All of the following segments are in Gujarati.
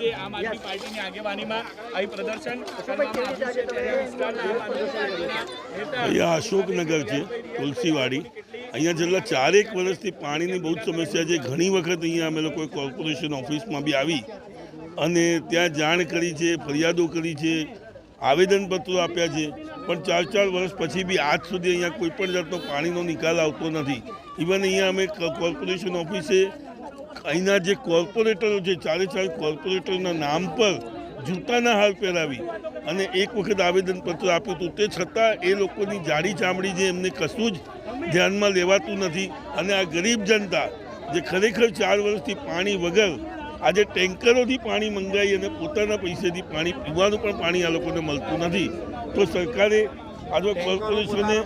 જે આમ આદમી પાર્ટીની આગેવાનીમાં અહીં પ્રદર્શન અહીંયા અશોકનગર છે તુલસીવાડી. અહીંયા છેલ્લા ચારેક વર્ષથી પાણીની બહુ જ સમસ્યા છે. ઘણી વખત અહીંયા અમે લોકોએ કોર્પોરેશન ઓફિસમાં બી આવી અને ત્યાં જાણ કરી છે ફરિયાદો કરી છે આવેદનપત્રો આપ્યા છે. પણ ચાર ચાર વર્ષ પછી બી આજ સુધી અહીંયા કોઈ પણ જાતનો પાણીનો નિકાલ આવતો નથી. ઇવન અહીંયા અમે કોર્પોરેશન ઓફિસે અહીંના જે કોર્પોરેટરો છે ચારે ચાર કોર્પોરેટરના નામ પર જૂતાના હાર પહેરાવી અને એક વખત આવેદનપત્ર આપ્યું હતું. તે છતાં એ લોકોની જાડી ચામડી જે એમને કશું જ ધ્યાનમાં લેવાતું નથી અને આ ગરીબ જનતા જે ખરેખર ચાર વર્ષથી પાણી વગર આજે ટેન્કરોથી પાણી મંગાવી અને પોતાના પૈસેથી પાણી પીવાનું પણ પાણી આ લોકોને મળતું નથી. તો સરકારે આજે કોર્પોરેશને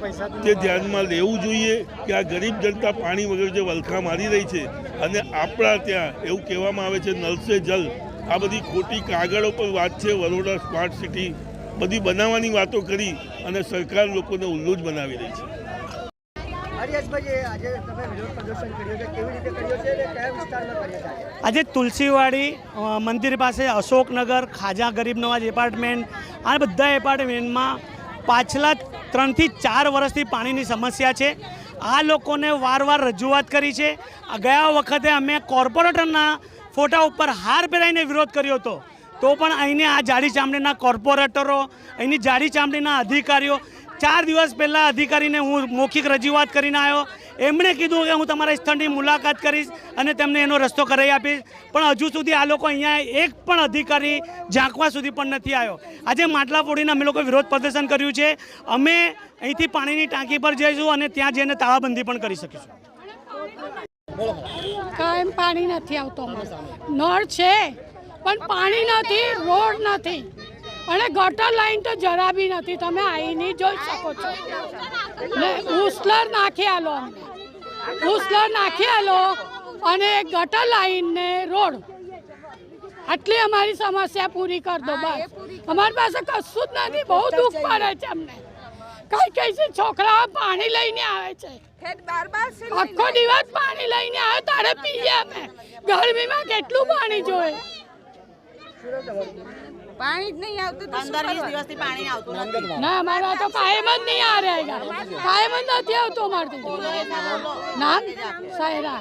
તે ધ્યાનમાં લેવું જોઈએ કે આ ગરીબ જનતા પાણી વગર જે વલખા મારી રહી છે અને આપણા ત્યાં એવું કહેવામાં આવે છે નલ સે જલ. આ બધી ખોટી કાગળો પર વાત છે વડોદરા સ્માર્ટ સિટી બધી બનાવવાની વાતો કરી અને સરકાર લોકોને ઉલ્લુ જ બનાવી રહી છે. આજે તમે વિરોધ પ્રદર્શન કર્યું છે કેવી રીતે કર્યો છે અને કયા વિસ્તારમાં કર્યો છે આજે? આજે તુલસીવાડી મંદિર પાસે અશોકનગર ખાજા ગરીબ નવાજ એપાર્ટમેન્ટ આ બધા એપાર્ટમેન્ટમાં પાછલા ત્રણથી ચાર વર્ષથી પાણીની સમસ્યા છે. આ લોકોને વારવાર રજૂઆત કરી છે. ગયા વખતે અમે કોર્પોરેટરના ફોટા ઉપર હાર પહેરાઈને વિરોધ કર્યો હતો. તો પણ અહીંને આ જાડી ચામડીના કોર્પોરેટરો, અહીંની જાડી ચામડીના અધિકારીઓ ચાર દિવસ પહેલાં અધિકારીને હું મૌખિક રજૂઆત કરીને આવ્યો. એમણે કીધું કે હું તમારા સ્થળની મુલાકાત કરીશ અને તેમને એનો રસ્તો કરાવી આપીશ. પણ હજુ સુધી આ લોકો અહીંયા એક પણ અધિકારી ઝાંકવા સુધી પણ નથી આવ્યો. આજે માટલા ફોડીને અમે લોકો વિરોધ પ્રદર્શન કર્યું છે. અમે અહીંથી પાણીની ટાંકી પર જઈશું અને ત્યાં જઈને તાળાબંધી પણ કરી શકીશું. કાયમ પાણી નથી આવતો નળ છે, પણ પાણી નથી, રોડ નથી. અને ગટર લાઈન તો જરા બી નથી. તમે આવીને જોઈ શકો છો. ઉસલર નાખી આલો ઉસલર નાખી આલો અને ગટર લાઈન ને રોડ. આટલી અમારી સમસ્યા પૂરી કર દો બસ. અમારી પાસે કશું જ નથી. બહુ દુઃખ પડે છે અમને. કઈ કઈ છે? છોકરાઓ પાણી લઈને આવે છે. આખો દિવસ પાણી લઈને આવે. તારે પીએ અમે. ગરમીમાં કેટલું પાણી જોઈએ? પાણી જ નહીં આવતું પંદર વીસ? દિવસથી પાણી આવતું નથી. ના મારા તો કાયમ જ નહીં આ રહેગા કાયમ જ નથી આવતું અમારથી. નામ સાયરા.